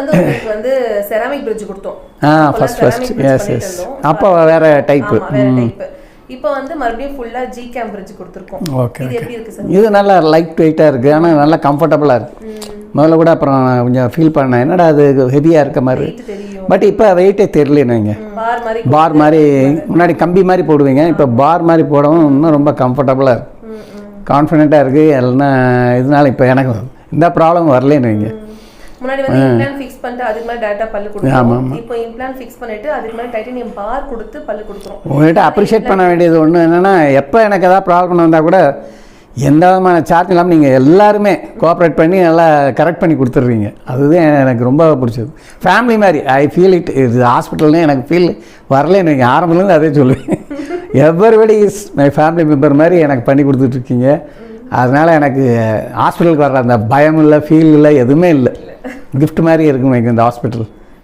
வந்து உங்களுக்கு வந்து செராமிக் பிரிட்ஜ் கொடுத்தோம். ஆ ஃபர்ஸ்ட் ஃபர்ஸ்ட் எஸ் எஸ். அப்போ வேறு டைப் இப்போ வந்து மறுபடியும் ஃபுல்லா ஜி கேம் பிரிட்ஜ் கொடுத்துருக்கோம். ஓகே இது எப்படி இருக்கு சார்? இது நல்லா லைட் வெயிட்டாக இருக்குது ஆனால் நல்லா கம்ஃபர்டபுளாக இருக்குது முதல்ல கூட அப்புறம் கொஞ்சம் ஃபீல் பண்ணேன். என்னடா அது ஹெவியாக இருக்க மாதிரி. பட் இப்போ வெயிட்டே தெரியல நீங்கள் பார் மாதிரி முன்னாடி கம்பி மாதிரி போடுவீங்க. இப்போ பார் மாதிரி போடவும் இன்னும் ரொம்ப கம்ஃபர்டபுளாக இருக்கு. ம். கான்ஃபிடென்ட்டாக இருக்குது எல்லாம் இதனால இப்போ எனக்கு இந்த ப்ராப்ளம் வரலன்னு வைங்க முன்னாடி வந்து இம்ப்ளான் ஃபிக்ஸ் பண்ணிட்டு அதுக்கு மேல டேட்டா பல்லு கொடுத்தோம் இப்போ இம்ப்ளான் ஃபிக்ஸ் பண்ணிட்டு அதுக்கு மேல டைட்டானியம் பார் கொடுத்து பல்லு கொடுக்குறோம் உங்கள்கிட்ட அப்ரிஷியேட் பண்ண வேண்டியது ஒன்று என்னென்னா எப்போ எனக்கு ஏதாவது ப்ராப்ளம் வந்தால் கூட எந்த விதமான சார்ஜ் இல்லாமல் நீங்கள் எல்லாருமே கோஆப்ரேட் பண்ணி நல்லா கரெக்ட் பண்ணி கொடுத்துட்றீங்க. அதுதான் எனக்கு ரொம்ப பிடிச்சது. ஃபேமிலி மாதிரி ஐ ஃபீல் இட் இது ஹாஸ்பிட்டல்னு எனக்கு ஃபீல் வரலன்னு நீங்கள் ஆரம்பத்துலேருந்து அதே சொல்லுவேன். Everybody is my family member மாதிரி எனக்கு பண்ணி கொடுத்துட்ருக்கீங்க அதனால் எனக்கு ஹாஸ்பிட்டலுக்கு வர்ற அந்த பயம் இல்லை ஃபீல் இல்லை எதுவுமே இல்லை. கிஃப்ட் மாதிரி இருக்கும் எனக்கு இந்த ஹாஸ்பிட்டல்